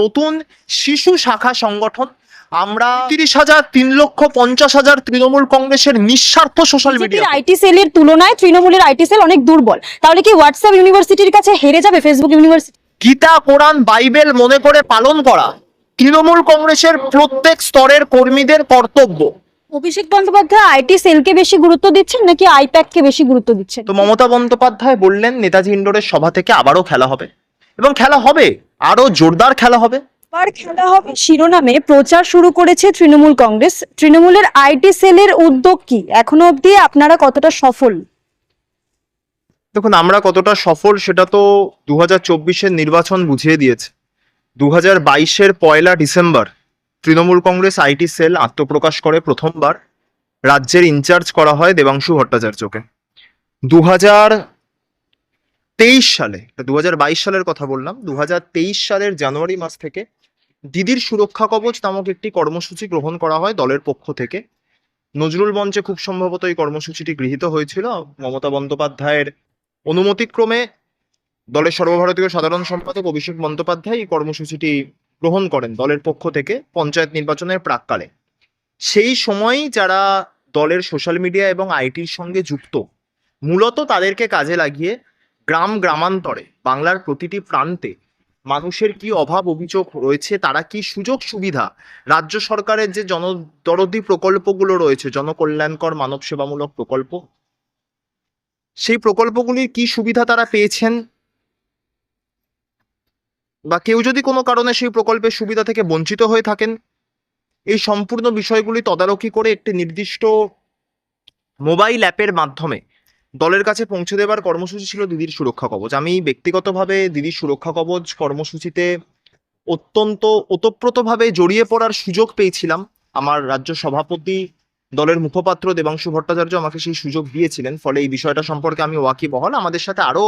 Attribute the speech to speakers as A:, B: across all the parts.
A: নতুন শিশু শাখা সংগঠন। আমরা তিরিশ হাজার তিন লক্ষ পঞ্চাশ হাজার তৃণমূল কংগ্রেসের নিঃস্বার্থ সোশ্যাল মিডিয়া
B: আইটি সেলের তুলনায় তৃণমূলের আইটি সেল অনেক দুর্বল। তাহলে কি হোয়াটসঅ্যাপ ইউনিভার্সিটির কাছে হেরে যাবে Facebook university
A: Gita Quran Bible মনে করে পালন করা তৃণমূল কংগ্রেসের প্রত্যেক স্তরের কর্মীদের কর্তব্য।
B: অভিষেক বন্দ্যোপাধ্যায় আইটি সেলকে বেশি গুরুত্ব দিচ্ছেন নাকি আইপ্যাককে বেশি গুরুত্ব দিচ্ছেন?
A: তো মমতা বন্দ্যোপাধ্যায় বললেন নেতাজি ইন্ডোরের সভা থেকে আবারও খেলা হবে। এবং খেলা হবে। আরও জোরদার খেলা হবে।
B: আবার খেলা হবে শিরোনামে। প্রচার শুরু করেছে তৃণমূল কংগ্রেস। তৃণমূলের আইটি সেলের উদ্যোগ কি? এখনও অবধি আপনারা কতটা সফল?
A: দেখুন আমরা কতটা সফল সেটা তো দু হাজার চব্বিশের নির্বাচন বুঝিয়ে দিয়েছে। দু হাজার বাইশের পয়লা December Trinamool Congress IT cell আত্মপ্রকাশ করে প্রথমবার। রাজ্যের ইনচার্জ করা হয় দেবাংশু ভট্টাচার্যকে। দু হাজার তেইশ সালে দু হাজার বাইশ সালের কথা বললাম দু হাজার তেইশ সালের জানুয়ারি মাস থেকে দিদির সুরক্ষা কবচ নামক একটি কর্মসূচি গ্রহণ করা হয় দলের পক্ষ থেকে। নজরুল মঞ্চে খুব সম্ভবত এই কর্মসূচিটি গৃহীত হয়েছিল। মমতা বন্দ্যোপাধ্যায়ের অনুমতিক্রমে দলের সর্বভারতীয় সাধারণ সম্পাদক অভিষেক বন্দ্যোপাধ্যায় এই কর্মসূচিটি গ্রহণ করেন দলের পক্ষ থেকে পঞ্চায়েত নির্বাচনের প্রাককালে। সেই সময়ই যারা দলের সোশ্যাল মিডিয়া এবং আইটির সঙ্গে যুক্ত, মূলত তাদেরকে কাজে লাগিয়ে গ্রাম গ্রামান্তরে বাংলার প্রতিটি প্রান্তে মানুষের কি অভাব অভিযোগ রয়েছে, তারা কি সুযোগ সুবিধা? রাজ্য সরকারের যে জনদরদি প্রকল্পগুলো রয়েছে, জনকল্যাণকর মানব সেবামূলক প্রকল্প, সেই প্রকল্পগুলির কি সুবিধা তারা পেয়েছেন? বা কেউ যদি কোনো কারণে সেই প্রকল্পের সুবিধা থেকে বঞ্চিত হয়ে থাকেন, এই সম্পূর্ণ বিষয়গুলি তদারকি করে একটি নির্দিষ্ট মোবাইল অ্যাপের মাধ্যমে দলের কাছে পৌঁছে দেবার কর্মসূচি ছিল দিদির সুরক্ষা কবচ। আমি ব্যক্তিগতভাবে দিদির সুরক্ষা কবচ কর্মসূচিতে অত্যন্ত ওতপ্রোতভাবে জড়িয়ে পড়ার সুযোগ পেয়েছিলাম। আমার রাজ্য সভাপতি দলের মুখপাত্র দেবাংশু ভট্টাচার্য আমাকে সেই সুযোগ দিয়েছিলেন। ফলে এই বিষয়টা সম্পর্কে আমি ওয়াকিবহল আমাদের সাথে আরও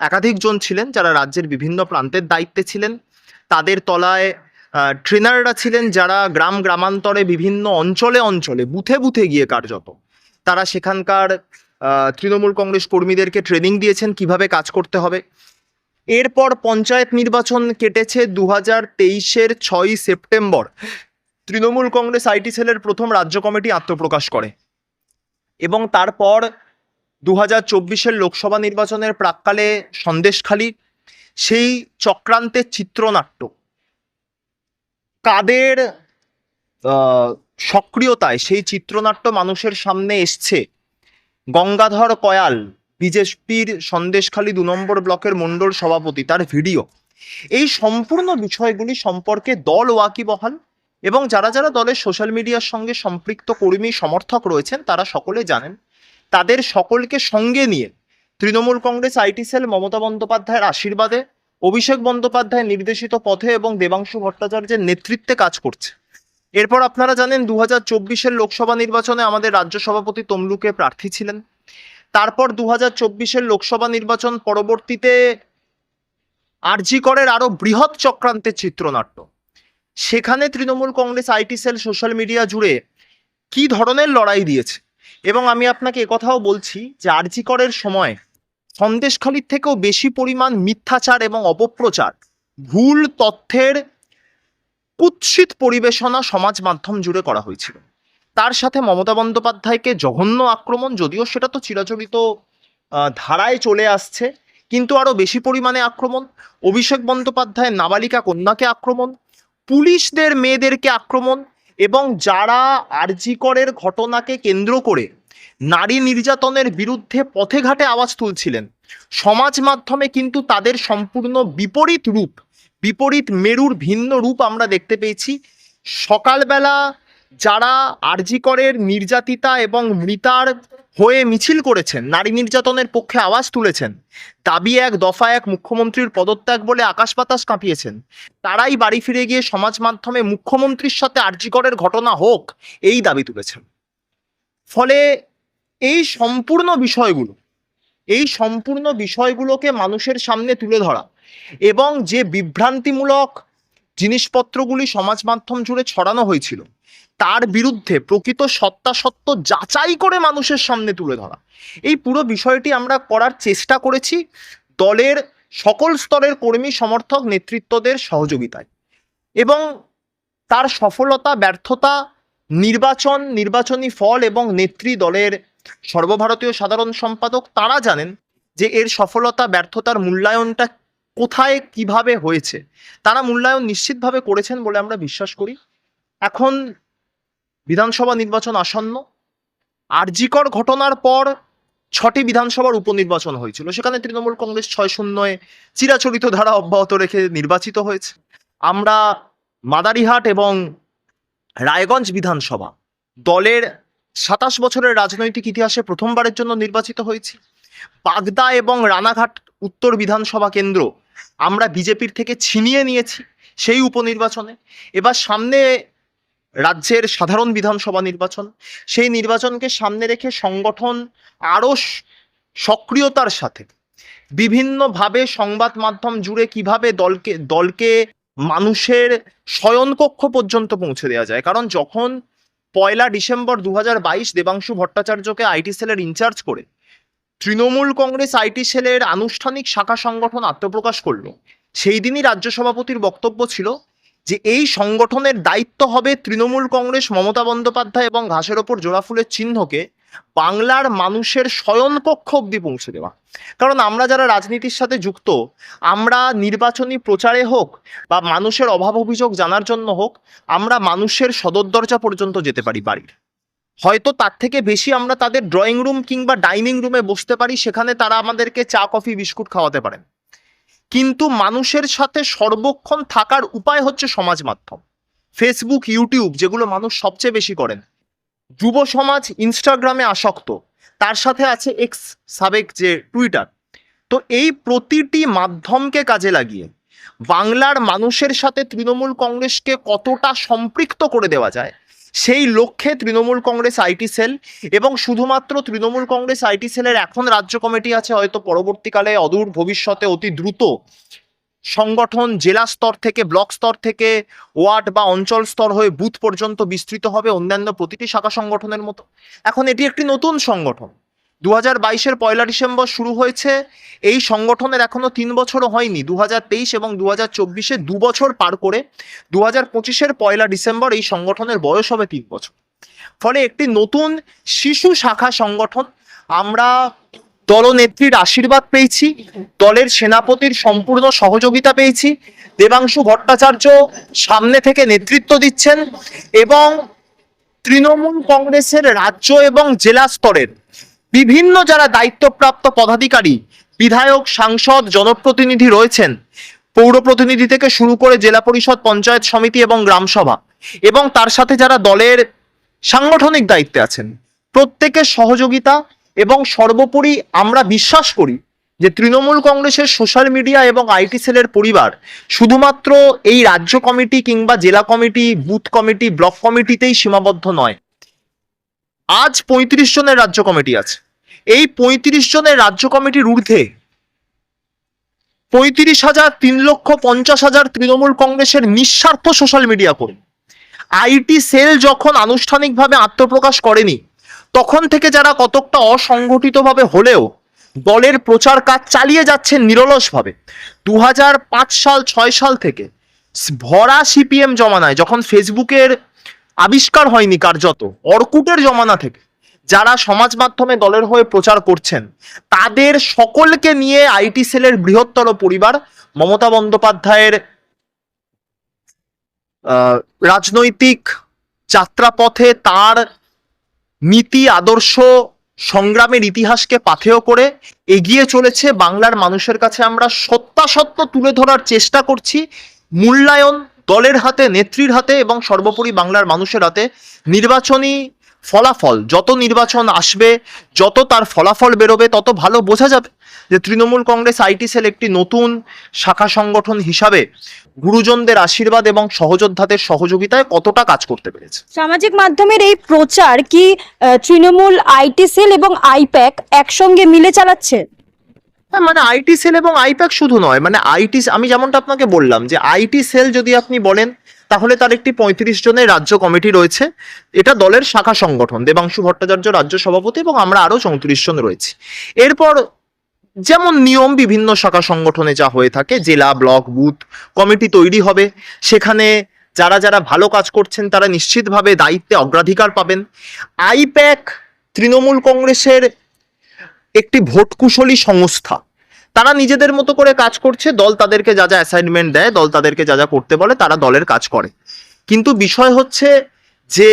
A: একাধিক জন ছিলেন যারা রাজ্যের বিভিন্ন প্রান্তের দায়িত্বে ছিলেন। তাদের তলায় ট্রেনাররা ছিলেন যারা গ্রাম, গ্রামান্তরে বিভিন্ন অঞ্চলে অঞ্চলে, বুথে বুথে গিয়ে কার্যত। তারা সেখানকার তৃণমূল কংগ্রেস কর্মীদেরকে ট্রেনিং দিয়েছেন, কীভাবে কাজ করতে হবে। এরপর পঞ্চায়েত নির্বাচন কেটেছে দু হাজার তেইশের ছয়ই সেপ্টেম্বর। তৃণমূল কংগ্রেস আইটি সেলের প্রথম রাজ্য কমিটি আত্মপ্রকাশ করে। এবং তারপর দু হাজার চব্বিশের লোকসভা নির্বাচনের প্রাককালে সন্দেশখালী, সেই চক্রান্তের চিত্রনাট্য। কাদের সক্রিয়তায় সেই চিত্রনাট্য মানুষের সামনে এসছে গঙ্গাধর কয়াল, বিজেপির সন্দেশখালী দু নম্বর ব্লকের মণ্ডল সভাপতি, তার ভিডিও। এই সম্পূর্ণ বিষয়গুলি সম্পর্কে দল ওয়াকিবহাল এবং যারা যারা দলের সোশ্যাল মিডিয়ার সঙ্গে সম্পৃক্ত কর্মী সমর্থক রয়েছেন, তারা সকলে জানেন, তাদের সকলকে সঙ্গে নিয়ে তৃণমূল কংগ্রেস আইটি সেল মমতা বন্দ্যোপাধ্যায়ের আশীর্বাদে অভিষেক বন্দ্যোপাধ্যায় নির্দেশিত পথে এবং দেবাংশু ভট্টাচার্যের নেতৃত্বে কাজ করছে। এরপর আপনারা জানেন দু হাজার লোকসভা নির্বাচনে আমাদের রাজ্য সভাপতি তমলুকে প্রার্থী ছিলেন। তারপর দু হাজার লোকসভা নির্বাচন পরবর্তীতে আরজি করের আরও বৃহৎ চক্রান্তের চিত্রনাট্য। সেখানে Trinamool Congress, IT cell, social media জুড়ে কি ধরনের লড়াই দিয়েছে? এবং আমি আপনাকে একথাও বলছি যে আরজি করের সময় সন্দেশখালির থেকেও বেশি পরিমাণ মিথ্যাচার এবং অপপ্রচার, ভুল তথ্যের কুৎসিত পরিবেশনা সমাজ মাধ্যম জুড়ে করা হয়েছিল। তার সাথে মমতা বন্দ্যোপাধ্যায়কে জঘন্য আক্রমণ, যদিও সেটা তো চিরাচরিত ধারায় চলে আসছে, কিন্তু আরও বেশি পরিমাণে আক্রমণ। অভিষেক বন্দ্যোপাধ্যায়ের নাবালিকা কন্যাকে আক্রমণ, পুলিশদের মেয়েদেরকে আক্রমণ এবং যারা আরজিকরের ঘটনাকে কেন্দ্র করে নারী নির্যাতনের বিরুদ্ধে পথে ঘাটে আওয়াজ তুলছিলেন, সমাজ মাধ্যমে কিন্তু তাদের সম্পূর্ণ বিপরীত রূপ বিপরীত মেরুর ভিন্ন রূপ আমরা দেখতে পেয়েছি। সকালবেলা যারা আরজিকরের নির্যাতিতা এবং মৃতার হয়ে মিছিল করেছেন, নারী নির্যাতনের পক্ষে আওয়াজ তুলেছেন, দাবি এক, দফা এক মুখ্যমন্ত্রীর পদত্যাগ বলে আকাশ বাতাস কাঁপিয়েছেন, তারাই বাড়ি ফিরে গিয়ে সমাজ মাধ্যমে মুখ্যমন্ত্রীর সাথে আরজিকরের ঘটনা হোক, এই দাবি তুলেছেন। ফলে এই সম্পূর্ণ বিষয়গুলো এই সম্পূর্ণ বিষয়গুলোকে মানুষের সামনে তুলে ধরা এবং যে বিভ্রান্তিমূলক জিনিসপত্রগুলি সমাজ মাধ্যম জুড়ে ছড়ানো হয়েছিল, তার বিরুদ্ধে প্রকৃত সত্যাসত্য যাচাই করে মানুষের সামনে তুলে ধরা। এই পুরো বিষয়টি আমরা করার চেষ্টা করেছি দলের, সকল স্তরের কর্মী, সমর্থক, নেতৃত্বদের সহযোগিতায়। এবং তার সফলতা, ব্যর্থতা, নির্বাচন, নির্বাচনী ফল এবং নেত্রী দলের সর্বভারতীয় সাধারণ সম্পাদক তারা জানেন যে এর সফলতা, ব্যর্থতার মূল্যায়নটা কোথায়, কীভাবে হয়েছে। তারা মূল্যায়ন নিশ্চিতভাবে করেছেন বলে আমরা বিশ্বাস করি। এখন বিধানসভা নির্বাচন আসন্ন। আরজিকর ঘটনার পর ছটি বিধানসভার উপনির্বাচন হয়েছিল। সেখানে তৃণমূল কংগ্রেস ছয় শূন্যয় চিরাচরিত ধারা অব্যাহত রেখে নির্বাচিত হয়েছে। আমরা মাদারিহাট এবং রায়গঞ্জ বিধানসভা দলের সাতাশ বছরের রাজনৈতিক ইতিহাসে প্রথমবারের জন্য নির্বাচিত হয়েছি। বাগদা এবং রানাঘাট উত্তর বিধানসভা কেন্দ্র আমরা বিজেপির থেকে ছিনিয়ে নিয়েছি সেই উপনির্বাচনে। এবার সামনে রাজ্যের সাধারণ বিধানসভা নির্বাচন। সেই নির্বাচনকে সামনে রেখে সংগঠন আরও সক্রিয়তার সাথে বিভিন্নভাবে সংবাদ মাধ্যম জুড়ে কীভাবে দলকে দলকে মানুষের শয়নকক্ষ পর্যন্ত পৌঁছে দেওয়া যায়। কারণ যখন পয়লা ডিসেম্বর দু দেবাংশু ভট্টাচার্যকে আইটি সেলের ইনচার্জ করে তৃণমূল কংগ্রেস আইটি সেলের আনুষ্ঠানিক শাখা সংগঠন আত্মপ্রকাশ করল। সেই দিনই রাজ্য সভাপতির বক্তব্য ছিল যে এই সংগঠনের দায়িত্ব হবে তৃণমূল কংগ্রেস মমতা বন্দ্যোপাধ্যায় এবং ঘাসের ওপর জোড়াফুলের চিহ্নকে বাংলার মানুষের শয়নকক্ষ অব্দি পৌঁছে দেওয়া। কারণ আমরা যারা রাজনীতির সাথে যুক্ত, আমরা নির্বাচনী প্রচারে হোক বা মানুষের অভাব অভিযোগ জানার জন্য হোক, আমরা মানুষের সদর দরজা পর্যন্ত যেতে পারি বাড়ির। হয়তো তার থেকে বেশি আমরা তাদের ড্রয়িং রুম কিংবা ডাইনিং রুমে বসতে পারি, সেখানে তারা আমাদেরকে চা কফি বিস্কুট খাওয়াতে পারেন। কিন্তু মানুষের সাথে সর্বক্ষণ থাকার উপায় হচ্ছে সমাজ মাধ্যম। ফেসবুক ইউটিউব যেগুলো মানুষ সবচেয়ে বেশি করেন। যুব সমাজ ইনস্টাগ্রামে আসক্ত। তার সাথে আছে এক্স সাবেক যে টুইটার তো এই প্রতিটি মাধ্যমকে কাজে লাগিয়ে বাংলার মানুষের সাথে তৃণমূল কংগ্রেসকে কতটা সম্পৃক্ত করে দেওয়া যায়, সেই লক্ষ্যে তৃণমূল কংগ্রেস আইটি সেল এবং শুধুমাত্র তৃণমূল কংগ্রেস আইটি সেলের এখন রাজ্য কমিটি আছে, হয়তো পরবর্তীকালে অদূর ভবিষ্যতে অতি দ্রুত সংগঠন জেলা স্তর থেকে, ব্লক স্তর থেকে, ওয়ার্ড বা অঞ্চল স্তর হয়ে বুথ পর্যন্ত বিস্তৃত হবে অন্যান্য প্রতিটি শাখা সংগঠনের মতো। এখন এটি একটি নতুন সংগঠন। দু হাজার বাইশের পয়লা ডিসেম্বর শুরু হয়েছে। এই সংগঠনের এখনও তিন বছরও হয়নি। দু হাজার তেইশ এবং দু হাজার চব্বিশে দু বছর পার করে দু হাজার পঁচিশের পয়লা ডিসেম্বর এই সংগঠনের বয়স হবে তিন বছর। ফলে একটি নতুন শিশু শাখা সংগঠন। আমরা দলনেত্রীর আশীর্বাদ পেয়েছি, দলের সেনাপতির সম্পূর্ণ সহযোগিতা পেয়েছি, দেবাংশু ভট্টাচার্য সামনে থেকে নেতৃত্ব দিচ্ছেন এবং তৃণমূল কংগ্রেসের রাজ্য এবং জেলা স্তরের বিভিন্ন যারা দায়িত্বপ্রাপ্ত পদাধিকারী, বিধায়ক, সাংসদ, জনপ্রতিনিধি রয়েছেন, পৌর প্রতিনিধি থেকে শুরু করে জেলা পরিষদ, পঞ্চায়েত সমিতি এবং গ্রামসভা এবং তার সাথে যারা দলের সাংগঠনিক দায়িত্বে আছেন, প্রত্যেকের সহযোগিতা এবং সর্বোপরি আমরা বিশ্বাস করি যে তৃণমূল কংগ্রেসের সোশ্যাল মিডিয়া এবং আইটি সেলের পরিবার শুধুমাত্র এই রাজ্য কমিটি কিংবা জেলা কমিটি, বুথ কমিটি, ব্লক কমিটিতেই সীমাবদ্ধ নয়। আজ পঁয়ত্রিশ জনের রাজ্য কমিটি আছে। এই পঁয়ত্রিশ জনের রাজ্য কমিটির ঊর্ধ্বে পঁয়ত্রিশ হাজার তিন লক্ষ পঞ্চাশ হাজার তৃণমূল কংগ্রেসের নিঃস্বার্থ সোশ্যাল মিডিয়া কর্মী। আইটি সেল যখন আনুষ্ঠানিকভাবে আত্মপ্রকাশ করেনি তখন থেকে যারা কতকটা অসংগঠিতভাবে হলেও দলের প্রচার কাজ চালিয়ে যাচ্ছেন নিরলসভাবে দু সাল, ছয় সাল থেকে ভরা সিপিএম জমানায় যখন ফেসবুকের আবিষ্কার হয়নি কার্যত, অর্কুটের জমানা থেকে যারা সমাজ মাধ্যমে দলের হয়ে প্রচার করছেন, তাদের সকলকে নিয়ে আইটি সেলের বৃহত্তর পরিবার, মমতা বন্দ্যোপাধ্যায়ের রাজনৈতিক যাত্রাপথে তার নীতি, আদর্শ, সংগ্রামের ইতিহাসকে পাথেয় করে এগিয়ে চলেছে বাংলার মানুষের কাছে আমরা সত্যাসত্য তুলে ধরার চেষ্টা করছি। মূল্যায়ন দলের হাতে, নেত্রীর হাতে এবং সর্বোপরি বাংলার মানুষের হাতে। নির্বাচনী ফলাফল যত নির্বাচন আসবে যত তার ফলাফল বেরোবে তত ভালো বোঝা যাবে যে তৃণমূল কংগ্রেস আইটি সেল একটি নতুন শাখা সংগঠন হিসাবে গুরুজনদের আশীর্বাদ এবং সহযোদ্ধাদের সহযোগিতায় কতটা কাজ করতে পেরেছে।
B: সামাজিক মাধ্যমের এই প্রচার কি তৃণমূল আইটি সেল এবং আইপ্যাক একসঙ্গে মিলে চালাচ্ছে?
A: হ্যাঁ মানে আইটি সেল এবং আইপ্যাক শুধু নয় মানে আইটি আমি যেমনটা আপনাকে বললাম যে আইটি সেল যদি আপনি বলেন তাহলে তার একটি পঁয়ত্রিশ জনের রাজ্য কমিটি রয়েছে। এটা দলের শাখা সংগঠন, দেবাংশু ভট্টাচার্য রাজ্য সভাপতি এবং আমরা আরও চৌত্রিশ জন রয়েছি। এরপর যেমন নিয়ম বিভিন্ন শাখা সংগঠনে যা হয়ে থাকে, জেলা, ব্লক, বুথ, কমিটি তৈরি হবে। সেখানে যারা যারা ভালো কাজ করছেন, তারা নিশ্চিতভাবে দায়িত্বে অগ্রাধিকার পাবেন। আইপ্যাক তৃণমূল কংগ্রেসের একটি ভোটকুশলী সংস্থা তারা নিজেদের মতো করে কাজ করছে, দল তাদেরকে যা যা অ্যাসাইনমেন্ট দেয়, দল তাদেরকে যা যা করতে বলে, তারা দলের কাজ করে। কিন্তু বিষয় হচ্ছে যে,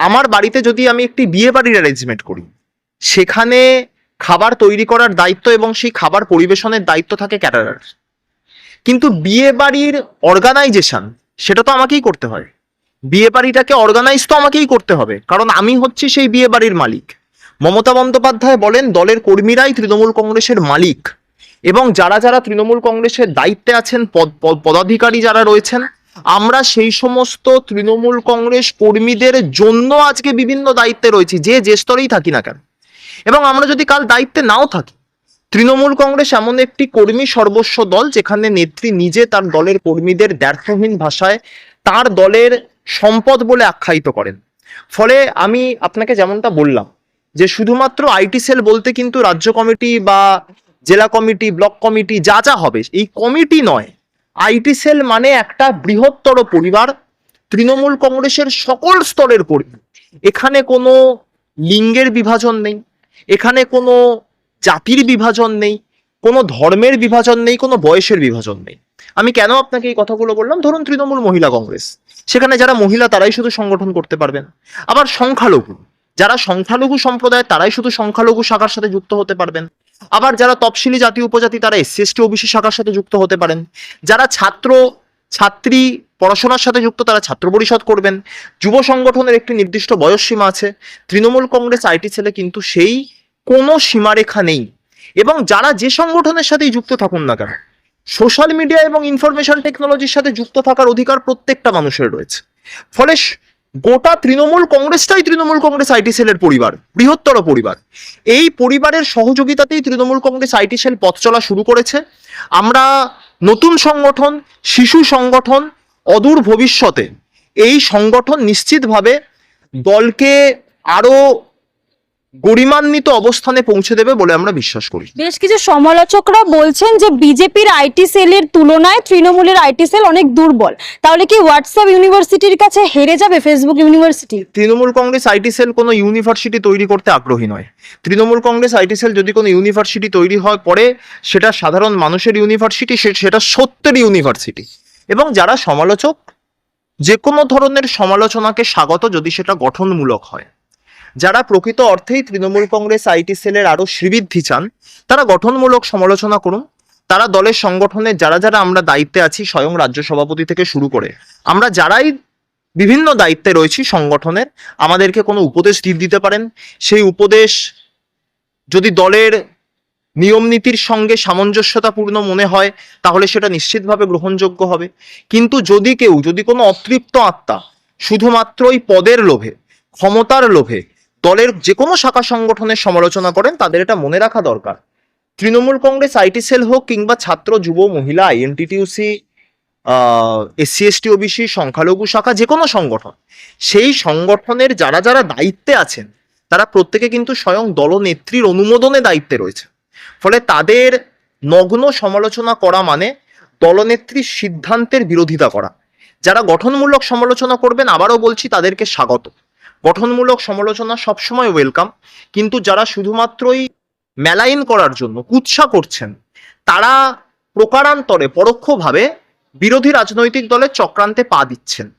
A: আমার বাড়িতে যদি আমি একটি বিয়ে বাড়ির অ্যারেঞ্জমেন্ট করি, সেখানে খাবার তৈরি করার দায়িত্ব এবং সেই খাবার পরিবেশনের দায়িত্ব থাকে ক্যাটারার কিন্তু বিয়ে বাড়ির অর্গানাইজেশন সেটা তো আমাকেই করতে হয়। বিয়ে বাড়িটাকে অর্গানাইজ তো আমাকেই করতে হবে, কারণ আমি হচ্ছি সেই বিয়ে বাড়ির মালিক। মমতা বন্দ্যোপাধ্যায় বলেন, দলের কর্মীরাই তৃণমূল কংগ্রেসের মালিক। এবং যারা যারা তৃণমূল কংগ্রেসের দায়িত্বে আছেন, পদ, পদ- পদাধিকারী যারা রয়েছেন, আমরা সেই সমস্ত তৃণমূল কংগ্রেস কর্মীদের জন্য আজকে বিভিন্ন দায়িত্বে রয়েছি, যে যে স্তরেই থাকি না কেন। এবং আমরা যদি কাল দায়িত্বে নাও থাকি, তৃণমূল কংগ্রেস এমন একটি কর্মী সর্বস্ব দল যেখানে নেত্রী নিজে তার দলের কর্মীদের দ্ব্যর্থহীন ভাষায় তার দলের সম্পদ বলে আখ্যায়িত করেন। ফলে আমি আপনাকে যেমনটা বললাম, যে শুধুমাত্র আইটি সেল বলতে কিন্তু রাজ্য কমিটি বা জেলা কমিটি, ব্লক কমিটি, যা যা হবে, এই কমিটি নয়। আইটি সেল মানে একটা বৃহত্তর পরিবার, তৃণমূল কংগ্রেসের সকল স্তরের কর্মী। এখানে কোনো লিঙ্গের বিভাজন নেই, এখানে কোনো জাতির বিভাজন নেই, কোনো ধর্মের বিভাজন নেই, কোনো বয়সের বিভাজন নেই। আমি কেন আপনাকে এই কথাগুলো বললাম? ধরুন তৃণমূল মহিলা কংগ্রেস। সেখানে যারা মহিলা, তারাই শুধু সংগঠন করতে পারবেন। আবার সংখ্যালঘু, যারা সংখ্যালঘু সম্প্রদায়, তারাই শুধু সংখ্যালঘু শাখার সাথে যুক্ত হতে পারবেন। আবার যারা তপশিলি জাতি, উপজাতি, তারা এসসি, এসটি, ওবিসি শাখার সাথে যুক্ত হতে পারেন। যারা ছাত্র, ছাত্রী পড়াশোনার সাথে যুক্ত, তারা ছাত্র পরিষদ করবেন। যুব সংগঠনের একটি নির্দিষ্ট বয়স সীমা আছে। তৃণমূল কংগ্রেস, আইটি ছেলে কিন্তু সেই কোনো সীমারেখা নেই। এবং যারা যে সংগঠনের সাথেই যুক্ত থাকুন না কেন, সোশ্যাল মিডিয়া এবং ইনফরমেশন টেকনোলজির সাথে যুক্ত থাকার অধিকার প্রত্যেকটা মানুষের রয়েছে। ফলে গোটা তৃণমূল কংগ্রেসটাই তৃণমূল কংগ্রেস আইটি সেলের পরিবার, বৃহত্তর পরিবার। এই পরিবারের সহযোগিতাতেই তৃণমূল কংগ্রেস আইটি সেল পথ চলা শুরু করেছে। আমরা নতুন সংগঠন, শিশু সংগঠন, অদূর ভবিষ্যতে এই সংগঠন নিশ্চিতভাবে দলকে আরও গরিমান্বিত অবস্থানে পৌঁছে দেবে বলে আমরা বিশ্বাস করি।
B: বেশ কিছু সমালোচকরা বলছেন যে বিজেপির আইটি সেলের তুলনায় তৃণমূলের আইটি সেল অনেক দুর্বল। তাহলে কি হোয়াটসঅ্যাপ ইউনিভার্সিটির কাছে হেরে যাবে Facebook university?
A: Trinamool Congress IT cell কোনো ইউনিভার্সিটি তৈরি করতে আগ্রহী নয়। তৃণমূল কংগ্রেস আইটি সেল যদি কোনো ইউনিভার্সিটি তৈরি হয় পরে সেটা সাধারণ মানুষের ইউনিভার্সিটি সেটা সত্যের ইউনিভার্সিটি। এবং যারা সমালোচক যে কোনো ধরনের সমালোচনাকে স্বাগত যদি সেটা গঠনমূলক হয়। যারা প্রকৃত অর্থেই তৃণমূল কংগ্রেস আইটি সেলের আরও শ্রীবৃদ্ধি চান, তারা গঠনমূলক সমালোচনা করুন। তারা দলের সংগঠনের যারা যারা আমরা দায়িত্বে আছি, স্বয়ং রাজ্য সভাপতি থেকে শুরু করে, আমরা যারাই বিভিন্ন দায়িত্বে রয়েছি সংগঠনের, আমাদেরকে কোনো উপদেশ দিতে পারেন। সেই উপদেশ যদি দলের নিয়ম নীতির সঙ্গে সামঞ্জস্যতাপূর্ণ মনে হয়, তাহলে সেটা নিশ্চিতভাবে গ্রহণযোগ্য হবে। কিন্তু যদি কেউ, যদি কোনো অতৃপ্ত আত্মা শুধুমাত্রই পদের লোভে, ক্ষমতার লোভে দলের যে কোনো শাখা সংগঠনের সমালোচনা করেন, তাদের এটা মনে রাখা দরকার। তৃণমূল কংগ্রেস, আইটি সেল হোক কিংবা ছাত্র, যুব, মহিলা আইএনটিটিউসি এসসি, এসটি, ওবিসি, সংখ্যালঘু শাখা যে কোনো সংগঠন, সেই সংগঠনের যারা যারা দায়িত্বে আছেন, তারা প্রত্যেকে কিন্তু স্বয়ং দলনেত্রীর অনুমোদনে দায়িত্বে রয়েছে। ফলে তাদের নগ্ন সমালোচনা করা মানে দলনেত্রীর সিদ্ধান্তের বিরোধিতা করা। যারা গঠনমূলক সমালোচনা করবেন, আবারও বলছি, তাদেরকে স্বাগত। গঠনমূলক সমালোচনা সবসময় ওয়েলকাম কিন্তু যারা শুধুমাত্রই মেলাইন করার জন্য, কুৎসা করছেন, তারা প্রকারান্তরে, পরোক্ষভাবে বিরোধী রাজনৈতিক দলের চক্রান্তে পা দিচ্ছেন।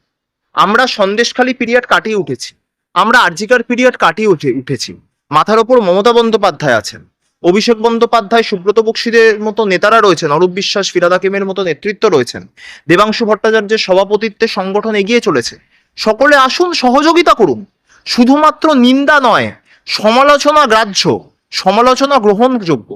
A: আমরা সন্দেশখালী পিরিয়ড কাটিয়ে উঠেছি। আমরা আরজিকার পিরিয়ড কাটিয়ে উঠে, উঠেছি। মাথার ওপর মমতা বন্দ্যোপাধ্যায় আছেন। অভিষেক বন্দ্যোপাধ্যায়, সুব্রত বক্সিদের মতো নেতারা রয়েছেন। অরূপ বিশ্বাস, ফিরাদ হাকিমের মতো নেতৃত্ব রয়েছেন। দেবাংশু ভট্টাচার্যের সভাপতিত্বে সংগঠন এগিয়ে চলেছে। সকলে আসুন, সহযোগিতা করুন। শুধুমাত্র নিন্দা নয়, সমালোচনা গ্রাহ্য, সমালোচনা গ্রহণযোগ্য।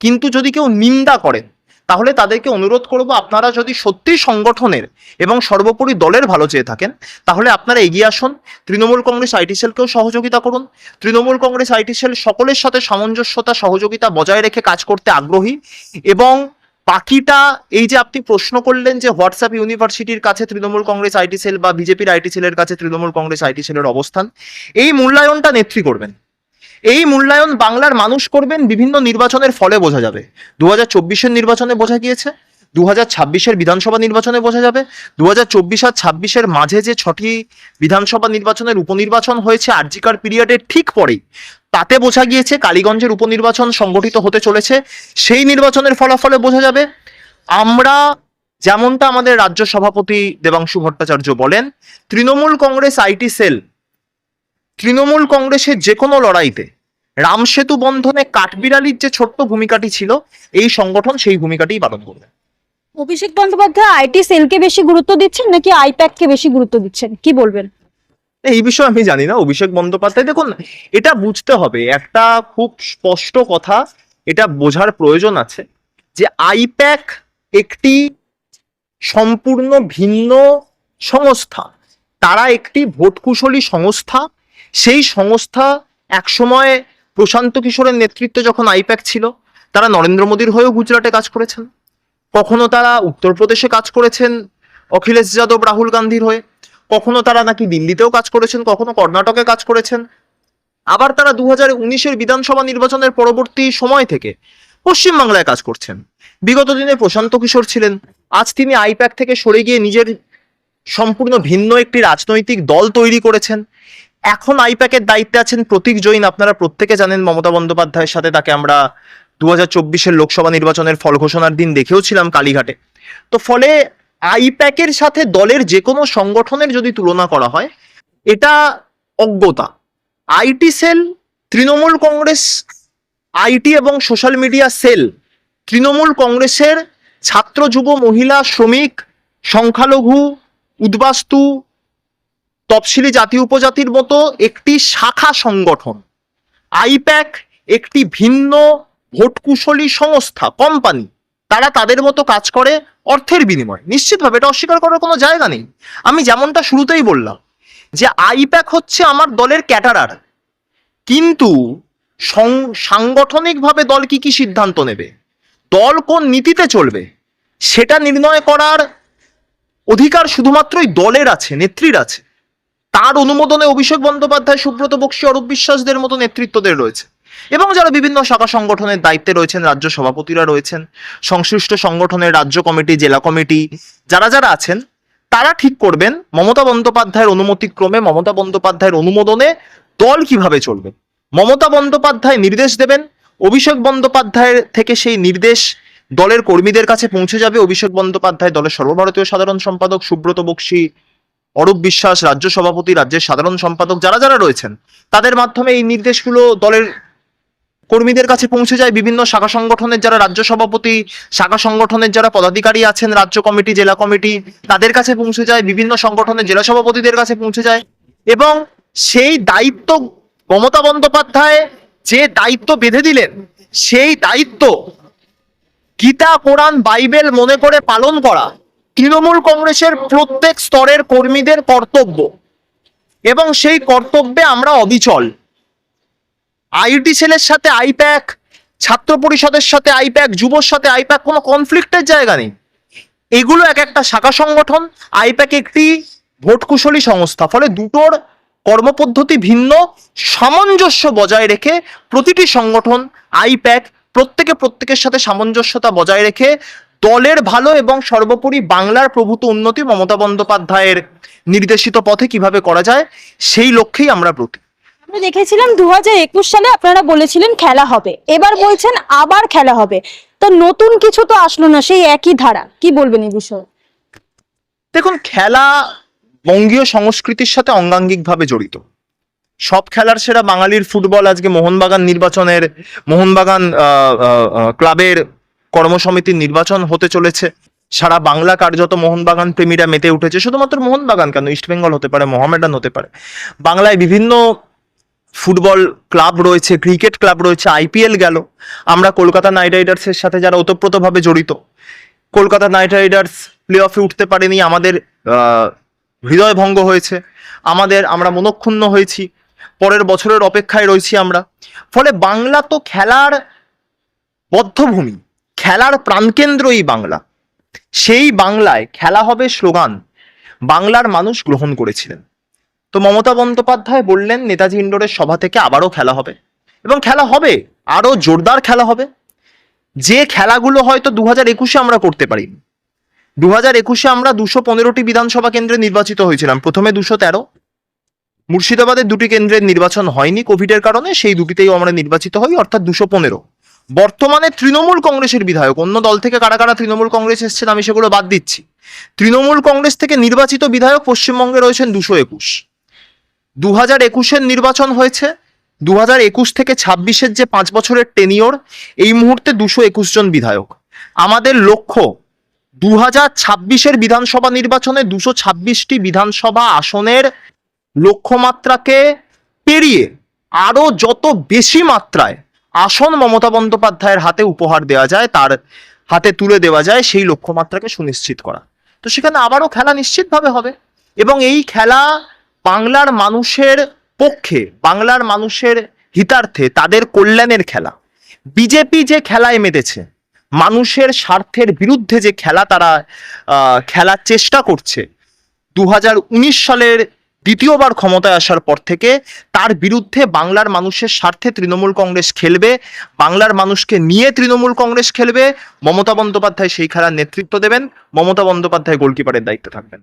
A: কিন্তু যদি কেউ নিন্দা করেন, তাহলে তাদেরকে অনুরোধ করব আপনারা যদি সত্যি সংগঠনের এবং সর্বোপরি দলের ভালো চেয়ে থাকেন, তাহলে আপনারা এগিয়ে আসুন। তৃণমূল কংগ্রেস আইটি সেলকেও সহযোগিতা করুন। তৃণমূল কংগ্রেস আইটি সেল সকলের সাথে সামঞ্জস্যতা, সহযোগিতা বজায় রেখে কাজ করতে আগ্রহী এবং বাকিটা, এই যে আপনি প্রশ্ন করলেন যে হোয়াটসঅ্যাপ ইউনিভার্সিটির কাছে তৃণমূল কংগ্রেস আইটি সেল বা বিজেপির আইটি সেলের কাছে তৃণমূল কংগ্রেস আইটি সেলের অবস্থান, এই মূল্যায়নটা নেত্রী করবেন। এই মূল্যায়ন বাংলার মানুষ করবেন, বিভিন্ন নির্বাচনের ফলে বোঝা যাবে। দু হাজার নির্বাচনে বোঝা গিয়েছে দু হাজার ছাব্বিশের বিধানসভা নির্বাচনে বোঝা যাবে দু হাজার চব্বিশ আর ছাব্বিশের মাঝে যে ছটি বিধানসভা নির্বাচনের উপনির্বাচন হয়েছে আরজিকার পিরিয়ডের ঠিক পরেই তাতে বোঝা গিয়েছে কালীগঞ্জের উপনির্বাচন সংগঠিত হতে চলেছে। সেই নির্বাচনের ফলাফলে বোঝা যাবে, আমরা যেমনটা আমাদের রাজ্য সভাপতি দেবাংশু ভট্টাচার্য বলেন, তৃণমূল কংগ্রেস আইটি সেল, তৃণমূল কংগ্রেসের যে কোনো লড়াইতে রামসেতু বন্ধনে কাঠবিড়ালির যে ছোট্ট ভূমিকাটি ছিল, এই সংগঠন সেই ভূমিকাটি পালন করবে।
B: অভিষেক বন্দ্যোপাধ্যায় আইটি সেলকে বেশি গুরুত্ব দিচ্ছেন নাকি আইপ্যাককে বেশি গুরুত্ব দিচ্ছেন? কি বলবেন?
A: এই বিষয়ে আমি জানি না, অভিষেক বন্দ্যোপাধ্যায়। দেখুন, এটা বুঝতে হবে। একটা খুব স্পষ্ট কথা, এটা বোঝার প্রয়োজন আছে যে আইপ্যাক একটি সম্পূর্ণ ভিন্ন সংস্থা। তারা একটি ভোটকুশলী সংস্থা। সেই সংস্থা একসময় প্রশান্ত কিশোরের নেতৃত্বে যখন আইপ্যাক ছিল, তারা নরেন্দ্র মোদীর হয়েও গুজরাটে কাজ করেছেন। কখনো তারা উত্তরপ্রদেশে কাজ করেছেন অখিলেশ যাদব, রাহুল গান্ধীর হয়ে। কখনো তারা নাকি দিল্লিতেও কাজ করেছেন, কখনো কর্ণাটকে কাজ করেছেন? আবার তারা দু হাজার উনিশের বিধানসভা নির্বাচনের পরবর্তী সময় থেকে পশ্চিমবাংলায় কাজ করছেন। বিগত দিনে প্রশান্ত কিশোর ছিলেন। আজ তিনি আইপ্যাক থেকে সরে গিয়ে নিজের সম্পূর্ণ ভিন্ন একটি রাজনৈতিক দল তৈরি করেছেন। এখন আইপ্যাকের দায়িত্বে আছেন প্রতীক জৈন। আপনারা প্রত্যেকে জানেন মমতা বন্দ্যোপাধ্যায়ের সাথে তাকে আমরা দু হাজার লোকসভা নির্বাচনের ফল ঘোষণার দিন দেখেও ছিলাম কালীঘাটে। তো ফলে আইপ্যাকের সাথে দলের যে কোনো সংগঠনের যদি তুলনা করা হয়, এটা অজ্ঞতা। IT cell, Trinamool Congress, IT এবং সোশ্যাল মিডিয়া সেল, তৃণমূল কংগ্রেসের ছাত্র, যুব, মহিলা, শ্রমিক, সংখ্যালঘু, উদ্বাস্তু, তফসিলি জাতি, উপজাতির মতো একটি শাখা সংগঠন। আইপ্যাক একটি ভিন্ন ভোটকুশলী সংস্থা, কোম্পানি। তারা তাদের মতো কাজ করে অর্থের বিনিময়ে। নিশ্চিতভাবে এটা অস্বীকার করার কোনো জায়গা নেই। আমি যেমনটা শুরুতেই বললাম, যে আইপ্যাক হচ্ছে আমার দলের ক্যাটারার কিন্তু সাংগঠনিকভাবে দল কি কি সিদ্ধান্ত নেবে? দল কোন নীতিতে চলবে? সেটা নির্ণয় করার অধিকার শুধুমাত্রই দলের আছে, নেত্রীর আছে। তার অনুমোদনে অভিষেক বন্দ্যোপাধ্যায়, সুব্রত বক্সী, অরূপ বিশ্বাসদের মতো নেতৃত্বদের রয়েছে। এবং যারা বিভিন্ন শাখা সংগঠনের দায়িত্বে রয়েছেন, রাজ্য সভাপতিরা রয়েছেন, সংশ্লিষ্ট সংগঠনের রাজ্য কমিটি, জেলা কমিটি, যারা যারা আছেন, তারা ঠিক করবেন মমতা বন্দ্যোপাধ্যায়ের অনুমতিক্রমে, মমতা বন্দ্যোপাধ্যায়ের অনুমোদনে দল কীভাবে চলবে। মমতা বন্দ্যোপাধ্যায় নির্দেশ দেবেন, অভিষেক বন্দ্যোপাধ্যায়ের থেকে সেই নির্দেশ দলের কর্মীদের কাছে পৌঁছে যাবে। অভিষেক বন্দ্যোপাধ্যায় দলের সর্বভারতীয় সাধারণ সম্পাদক সুব্রত বক্সী, অরূপ বিশ্বাস রাজ্য সভাপতি, রাজ্যের সাধারণ সম্পাদক, যারা যারা রয়েছেন, তাদের মাধ্যমে এই নির্দেশগুলো দলের কর্মীদের কাছে পৌঁছে যায় বিভিন্ন শাখা সংগঠনের যারা রাজ্য সভাপতি, শাখা সংগঠনের যারা পদাধিকারী আছেন, রাজ্য কমিটি, জেলা কমিটি, তাদের কাছে পৌঁছে যায়, বিভিন্ন সংগঠনের জেলা সভাপতিদের কাছে পৌঁছে যায় এবং সেই দায়িত্ব মমতা বন্দ্যোপাধ্যায় যে দায়িত্ব বেঁধে দিলেন, সেই দায়িত্ব গীতা কোরআন বাইবেল মনে করে পালন করা তৃণমূল কংগ্রেসের প্রত্যেক স্তরের কর্মীদের কর্তব্য এবং সেই কর্তব্যে আমরা অবিচল। আইটি সেলের সাথে আইপ্যাক, ছাত্র পরিষদের সাথে আইপ্যাক, যুবর সাথে আইপ্যাক কোনো কনফ্লিক্টের জায়গা নেই। এগুলো এক একটা শাখা সংগঠন, আইপ্যাক একটি ভোটকুশলী সংস্থা, ফলে দুটোর কর্মপদ্ধতি ভিন্ন, সামঞ্জস্য বজায় রেখে প্রতিটি সংগঠন আইপ্যাক প্রত্যেকে প্রত্যেকের সাথে সামঞ্জস্যতা বজায় রেখে দলের ভালো এবং সর্বোপরি বাংলার প্রভূত উন্নতি মমতা বন্দ্যোপাধ্যায়ের নির্দেশিত পথে কীভাবে করা যায়, সেই লক্ষ্যেই আমরা প্রতি।
B: আমরা দেখেছিলাম দু হাজার একুশ সালে আপনারা বলেছিলেন খেলা হবে। এবার বলছেন আবার খেলা হবে। তো নতুন কিছু তো আসলো না, সেই একই ধারা। কি বলবেন এই বিষয়ে?
A: দেখুন, খেলা বঙ্গীয় সংস্কৃতির সাথে অঙ্গাঙ্গিকভাবে জড়িত। সব খেলার সেরা বাঙালির ফুটবল আজকে মোহনবাগান নির্বাচনের, মোহনবাগান ক্লাবের কর্মসমিতির নির্বাচন হতে চলেছে। সারা বাংলা কার্যত মোহনবাগান প্রেমীরা মেতে উঠেছে। শুধুমাত্র মোহনবাগান কেন? ইস্টবেঙ্গল হতে পারে, মোহামেডান হতে পারে। বাংলায় বিভিন্ন ফুটবল ক্লাব রয়েছে, ক্রিকেট ক্লাব রয়েছে আইপিএল গেল। আমরা কলকাতা নাইট রাইডার্সের সাথে যারা ওতপ্রোতভাবে জড়িত, কলকাতা নাইট রাইডার্স প্লে অফে উঠতে পারেনি, আমাদের হৃদয় ভঙ্গ হয়েছে। আমাদের, আমরা মনক্ষুণ্ণ হয়েছি। পরের বছরের অপেক্ষায় রয়েছি আমরা। ফলে বাংলা তো খেলার বদ্ধভূমি, খেলার প্রাণকেন্দ্র এই বাংলা। সেই বাংলায় খেলা হবে স্লোগান বাংলার মানুষ গ্রহণ করেছিলেন। তো মমতা বন্দ্যোপাধ্যায় বললেন, নেতাজি ইন্ডোরের সভা থেকে আবারও খেলা হবে। এবং খেলা হবে, আরও জোরদার খেলা হবে। যে খেলাগুলো হয়তো দু হাজার একুশে আমরা করতে পারি। দু হাজার একুশে আমরা দুশো পনেরোটি বিধানসভা কেন্দ্রে নির্বাচিত হয়েছিলাম। প্রথমে দুশো তেরো। মুর্শিদাবাদের দুটি কেন্দ্রের নির্বাচন হয়নি কোভিডের কারণে, সেই দুটিতেই আমরা নির্বাচিত হই, অর্থাৎ দুশো পনেরো। বর্তমানে তৃণমূল কংগ্রেসের বিধায়ক, অন্য দল থেকে কারা কারা তৃণমূল কংগ্রেস এসছেন, আমি সেগুলো বাদ দিচ্ছি। তৃণমূল কংগ্রেস থেকে নির্বাচিত বিধায়ক পশ্চিমবঙ্গে রয়েছেন দুশো একুশ। দু হাজার একুশের নির্বাচন হয়েছে। দু হাজার একুশ থেকে ছাব্বিশের যে পাঁচ বছরের টেনিওর এই মুহূর্তে দুশো একুশ জন বিধায়ক। আমাদের লক্ষ্য দু হাজার ছাব্বিশের বিধানসভা নির্বাচনে দুশো ছাব্বিশটি বিধানসভা আসনের লক্ষ্যমাত্রাকে পেরিয়ে আরও যত বেশি মাত্রায় আসন মমতা বন্দ্যোপাধ্যায়ের হাতে উপহার দেওয়া যায়, তার হাতে তুলে দেওয়া যায়, সেই লক্ষ্যমাত্রাকে সুনিশ্চিত করা। তো সেখানে আবারও খেলা নিশ্চিতভাবে হবে এবং এই খেলা বাংলার মানুষের পক্ষে, বাংলার মানুষের হিতার্থে তাদের কল্যাণের খেলা। বিজেপি যে খেলায় মেতেছে, মানুষের স্বার্থের বিরুদ্ধে যে খেলা তারা খেলার চেষ্টা করছে দু হাজার উনিশ সালের দ্বিতীয়বার ক্ষমতায় আসার পর থেকে তার বিরুদ্ধে বাংলার মানুষের স্বার্থে তৃণমূল কংগ্রেস খেলবে, বাংলার মানুষকে নিয়ে তৃণমূল কংগ্রেস খেলবে, মমতা বন্দ্যোপাধ্যায় সেই খেলার নেতৃত্ব দেবেন, মমতা বন্দ্যোপাধ্যায় গোলকিপারের দায়িত্বে থাকবেন।